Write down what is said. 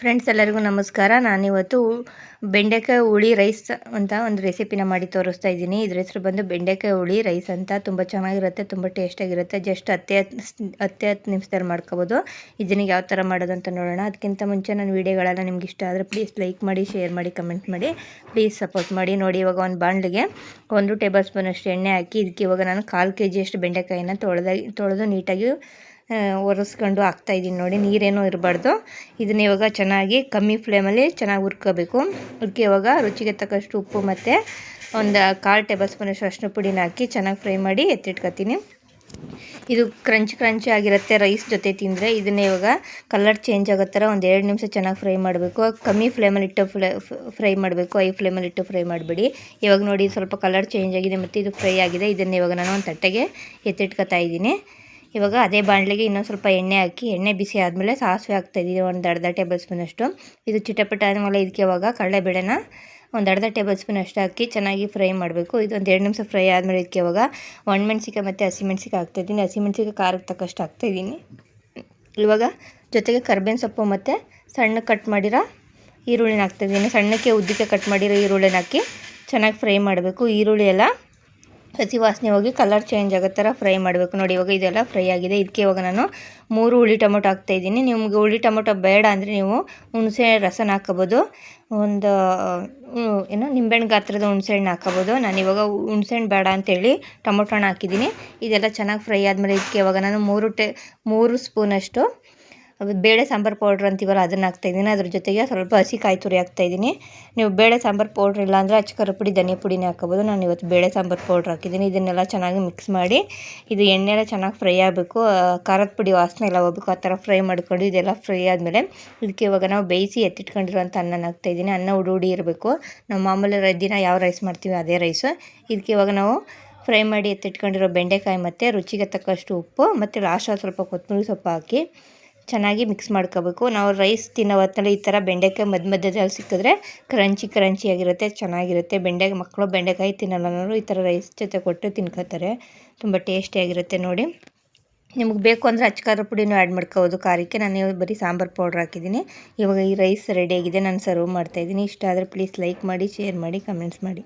Friends ಎಲ್ಲರಿಗೂ ನಮಸ್ಕಾರ. ನಾನಿವತ್ತು ಬೆಂಡೆಕಾಯಿ ಹುಳಿ ರೈಸ್ ಅಂತ ಒಂದು ರೆಸಿಪಿನ ಮಾಡಿ ತೋರಿಸ್ತಾ ಇದ್ದೀನಿ. ಇದ್ರ ಹೆಸರು ಬಂದು ಬೆಂಡೆಕಾಯಿ ಹುಳಿ ರೈಸ್ ಅಂತ. ತುಂಬ ಚೆನ್ನಾಗಿರುತ್ತೆ, ತುಂಬ ಟೇಸ್ಟಾಗಿರುತ್ತೆ ಜಸ್ಟ್ ಹತ್ತೆ ಹತ್ತೆ ಹತ್ತು ನಿಮಿಷದಲ್ಲಿ ಮಾಡ್ಕೋಬೋದು. ಇದನ್ನ ಯಾವ ಥರ ಮಾಡೋದು ಅಂತ ನೋಡೋಣ. ಅದಕ್ಕಿಂತ ಮುಂಚೆ ನನ್ನ ವೀಡಿಯೋಗಳೆಲ್ಲ ನಿಮ್ಗೆ ಇಷ್ಟ ಆದರೆ ಪ್ಲೀಸ್ ಲೈಕ್ ಮಾಡಿ ಶೇರ್ ಮಾಡಿ ಕಮೆಂಟ್ ಮಾಡಿ. ಪ್ಲೀಸ್ ಸಪೋರ್ಟ್ ಮಾಡಿ. ನೋಡಿ ಇವಾಗ ಒಂದು ಬಾಣಲಿಗೆ ಒಂದು ಟೇಬಲ್ ಸ್ಪೂನಷ್ಟು ಎಣ್ಣೆ ಹಾಕಿ, ಇದಕ್ಕೆ ಇವಾಗ ನಾನು ಕಾಲು ಕೆ ಜಿಯಷ್ಟು ಬೆಂಡೆಕಾಯಿನ ತೊಳೆದಾಗಿ, ತೊಳೆದು ನೀಟಾಗಿ ಒರೆಸ್ಕೊಂಡು ಹಾಕ್ತಾಯಿದ್ದೀನಿ ನೋಡಿ, ನೀರೇನೂ ಇರಬಾರ್ದು. ಇದನ್ನ ಇವಾಗ ಚೆನ್ನಾಗಿ ಕಮ್ಮಿ ಫ್ಲೇಮಲ್ಲಿ ಚೆನ್ನಾಗಿ ಹುರ್ಕೋಬೇಕು. ಹುರ್ಕಿ ಇವಾಗ ರುಚಿಗೆ ತಕ್ಕಷ್ಟು ಉಪ್ಪು ಮತ್ತು ಒಂದು ಕಾಲು ಟೇಬಲ್ ಸ್ಪೂನಷ್ಟು ಅಷ್ಟು ಪುಡಿನ ಹಾಕಿ ಚೆನ್ನಾಗಿ ಫ್ರೈ ಮಾಡಿ ಎತ್ತಿಟ್ಕೊತೀನಿ. ಇದು ಕ್ರಂಚ್ ಕ್ರಂಚಿ ಆಗಿರುತ್ತೆ ರೈಸ್ ಜೊತೆ ತಿಂದರೆ. ಇದನ್ನ ಇವಾಗ ಕಲರ್ ಚೇಂಜ್ ಆಗೋ ಥರ ಒಂದು ಎರಡು ನಿಮಿಷ ಚೆನ್ನಾಗಿ ಫ್ರೈ ಮಾಡಬೇಕು. ಕಮ್ಮಿ ಫ್ಲೇಮಲ್ಲಿ ಇಟ್ಟು ಫ್ಲೇ ಫ್ರೈ ಮಾಡಬೇಕು. ಐ ಫ್ಲೇಮಲ್ಲಿ ಇಟ್ಟು ಫ್ರೈ ಮಾಡಬೇಡಿ. ಇವಾಗ ನೋಡಿ, ಸ್ವಲ್ಪ ಕಲರ್ ಚೇಂಜ್ ಆಗಿದೆ ಮತ್ತು ಇದು ಫ್ರೈ ಆಗಿದೆ. ಇದನ್ನು ಇವಾಗ ನಾನು ಒಂದು ತಟ್ಟೆಗೆ ಎತ್ತಿಟ್ಕೊತಾ ಇದ್ದೀನಿ. ಇವಾಗ ಅದೇ ಬಾಣಲೆಗೆ ಇನ್ನೊಂದು ಸ್ವಲ್ಪ ಎಣ್ಣೆ ಹಾಕಿ, ಎಣ್ಣೆ ಬಿಸಿ ಆದಮೇಲೆ ಸಾಸಿವೆ ಹಾಕ್ತಾಯಿದ್ದೀವಿ ಒಂದು ಅರ್ಧ ಟೇಬಲ್ ಸ್ಪೂನಷ್ಟು ಇದು ಚಿಟಪಟ ಆದಮೇಲೆ ಇದಕ್ಕೆ ಇವಾಗ ಕಡಲೆಬೇಳೆನ ಒಂದು ಅರ್ಧ ಟೇಬಲ್ ಸ್ಪೂನ್ ಅಷ್ಟು ಹಾಕಿ ಚೆನ್ನಾಗಿ ಫ್ರೈ ಮಾಡಬೇಕು. ಇದು ಒಂದು ಎರಡು ನಿಮಿಷ ಫ್ರೈ ಆದಮೇಲೆ ಇದಕ್ಕೆ ಇವಾಗ ಒಣಮೆಣ್ಸಿಕಾಯಿ ಮತ್ತು ಹಸಿಮೆಣ್ಸಿಕಾಯಿ ಹಾಕ್ತಾಯಿದ್ದೀನಿ ಹಸಿಮೆಣ್ಸಿಕಾಯಿ ಖಾರಕ್ಕೆ ತಕ್ಕಷ್ಟು ಹಾಕ್ತಾಯಿದ್ದೀನಿ ಇವಾಗ ಜೊತೆಗೆ ಕರ್ಬೇವಿನ ಸೊಪ್ಪು ಮತ್ತು ಸಣ್ಣ ಕಟ್ ಮಾಡಿರೋ ಈರುಳ್ಳಿನ ಹಾಕ್ತಾಯಿದ್ದೀನಿ ಸಣ್ಣಕ್ಕೆ ಉದ್ದಕ್ಕೆ ಕಟ್ ಮಾಡಿರೋ ಈರುಳ್ಳಿನ ಹಾಕಿ ಚೆನ್ನಾಗಿ ಫ್ರೈ ಮಾಡಬೇಕು. ಈರುಳ್ಳಿ ಎಲ್ಲ ಹಸಿ ವಾಸನೆ ಹೋಗಿ ಕಲರ್ ಚೇಂಜ್ ಆಗೋ ಥರ ಫ್ರೈ ಮಾಡಬೇಕು. ನೋಡಿ, ಇವಾಗ ಇದೆಲ್ಲ ಫ್ರೈ ಆಗಿದೆ. ಇದಕ್ಕೆ ಇವಾಗ ನಾನು ಮೂರು ಹುಳಿ ಟೊಮೊಟೊ ಹಾಕ್ತಾಯಿದ್ದೀನಿ. ನಿಮಗೆ ಹುಳಿ ಟೊಮೊಟೊ ಬೇಡ ಅಂದರೆ ನೀವು ಹುಣಸೆ ರಸನ ಹಾಕೋಬೋದು. ಒಂದು ಏನು, ನಿಂಬೆಹಣ್ಣು ಗಾತ್ರದ ಹುಣಸೆಹಣ್ಣು ಹಾಕೋಬೋದು. ನಾನು ಇವಾಗ ಹುಣಸೆಹಣ್ಣು ಬೇಡ ಅಂತೇಳಿ ಟೊಮೊಟೊ ಹಣ್ಣು ಹಾಕಿದ್ದೀನಿ. ಇದೆಲ್ಲ ಚೆನ್ನಾಗಿ ಫ್ರೈ ಆದಮೇಲೆ ಇದಕ್ಕೆ ಇವಾಗ ನಾನು ಮೂರು ಟೆ, ಮೂರು ಸ್ಪೂನಷ್ಟು ಬೇಳೆ ಸಾಂಬಾರು ಪೌಡ್ರ್ ಅಂತೀವಲ್ಲ, ಅದನ್ನು ಹಾಕ್ತಾಯಿದ್ದೀನಿ ಅದ್ರ ಜೊತೆಗೆ ಸ್ವಲ್ಪ ಹಸಿ ಕಾಯಿ ತುರಿ ಹಾಕ್ತಾಯಿದ್ದೀನಿ ನೀವು ಬೇಳೆ ಸಾಂಬಾರು ಪೌಡ್ರ್ ಇಲ್ಲ ಅಂದರೆ ಅಚ್ಚ ಪುಡಿ, ಧನಿಯಾ ಪುಡಿನೇ ಹಾಕೋಬೋದು. ನಾನು ಇವತ್ತು ಬೇಳೆ ಸಾಂಬಾರು ಪೌಡ್ರ್ ಹಾಕಿದ್ದೀನಿ. ಇದನ್ನೆಲ್ಲ ಚೆನ್ನಾಗಿ ಮಿಕ್ಸ್ ಮಾಡಿ, ಇದು ಎಣ್ಣೆಲ್ಲ ಚೆನ್ನಾಗಿ ಫ್ರೈ ಆಗಬೇಕು. ಖಾರದ ಪುಡಿ ವಾಸನೆ ಎಲ್ಲ ಹೋಗ್ಬೇಕು ಆ ಥರ ಫ್ರೈ ಮಾಡ್ಕೊಂಡು ಇದೆಲ್ಲ ಫ್ರೈ ಆದಮೇಲೆ ಇದಕ್ಕೆ ಇವಾಗ ನಾವು ಬೇಯಿಸಿ ಎತ್ತಿಟ್ಕೊಂಡಿರುವಂಥ ಅನ್ನನ ಹಾಕ್ತಾಯಿದ್ದೀನಿ ಅನ್ನ ಉಡಿ ಉಡಿ ಇರಬೇಕು. ನಾವು ಮಾಮೂಲಿ ದಿನ ಯಾವ ರೈಸ್ ಮಾಡ್ತೀವಿ ಅದೇ ರೈಸು ಇದಕ್ಕೆ ಇವಾಗ ನಾವು ಫ್ರೈ ಮಾಡಿ ಎತ್ತಿಟ್ಕೊಂಡಿರೋ ಬೆಂಡೆಕಾಯಿ ಮತ್ತು ರುಚಿಗೆ ತಕ್ಕಷ್ಟು ಉಪ್ಪು ಮತ್ತು ಲಾಸ್ಟಲ್ಲಿ ಸ್ವಲ್ಪ ಕೊತ್ತಂಬರಿ ಸೊಪ್ಪು ಹಾಕಿ ಚೆನ್ನಾಗಿ ಮಿಕ್ಸ್ ಮಾಡ್ಕೋಬೇಕು. ನಾವು ರೈಸ್ ತಿನ್ನೋ ಹೊತ್ತಲ್ಲಿ ಈ ಥರ ಬೆಂಡೆಕಾಯಿ ಮಧ್ಯ ಮಧ್ಯದಲ್ಲಿ ಸಿಕ್ಕಿದ್ರೆ ಕ್ರಂಚಿ ಕ್ರಂಚಿಯಾಗಿರುತ್ತೆ ಚೆನ್ನಾಗಿರುತ್ತೆ. ಬೆಂಡೆ ಮಕ್ಕಳು ಬೆಂಡೆಕಾಯಿ ತಿನ್ನಲ್ಲ ಈ ಥರ ರೈಸ್ ಜೊತೆ ಕೊಟ್ಟು ತಿನ್ಕೋತಾರೆ. ತುಂಬ ಟೇಸ್ಟಿಯಾಗಿರುತ್ತೆ ನೋಡಿ. ನಿಮಗೆ ಬೇಕು ಅಂದರೆ ಅಚ್ಚಕಾರ ಪುಡಿನೂ ಆ್ಯಡ್ ಮಾಡ್ಕೋಬೋದು. ಖಾರಕ್ಕೆ ನಾನು ಬರೀ ಸಾಂಬಾರು ಪೌಡ್ರ್ ಹಾಕಿದ್ದೀನಿ. ಇವಾಗ ಈ ರೈಸ್ ರೆಡಿಯಾಗಿದೆ ನಾನು ಸರ್ವ್ ಮಾಡ್ತಾಯಿದ್ದೀನಿ ಇಷ್ಟ ಆದರೆ ಪ್ಲೀಸ್ ಲೈಕ್ ಮಾಡಿ, ಶೇರ್ ಮಾಡಿ, ಕಮೆಂಟ್ಸ್ ಮಾಡಿ.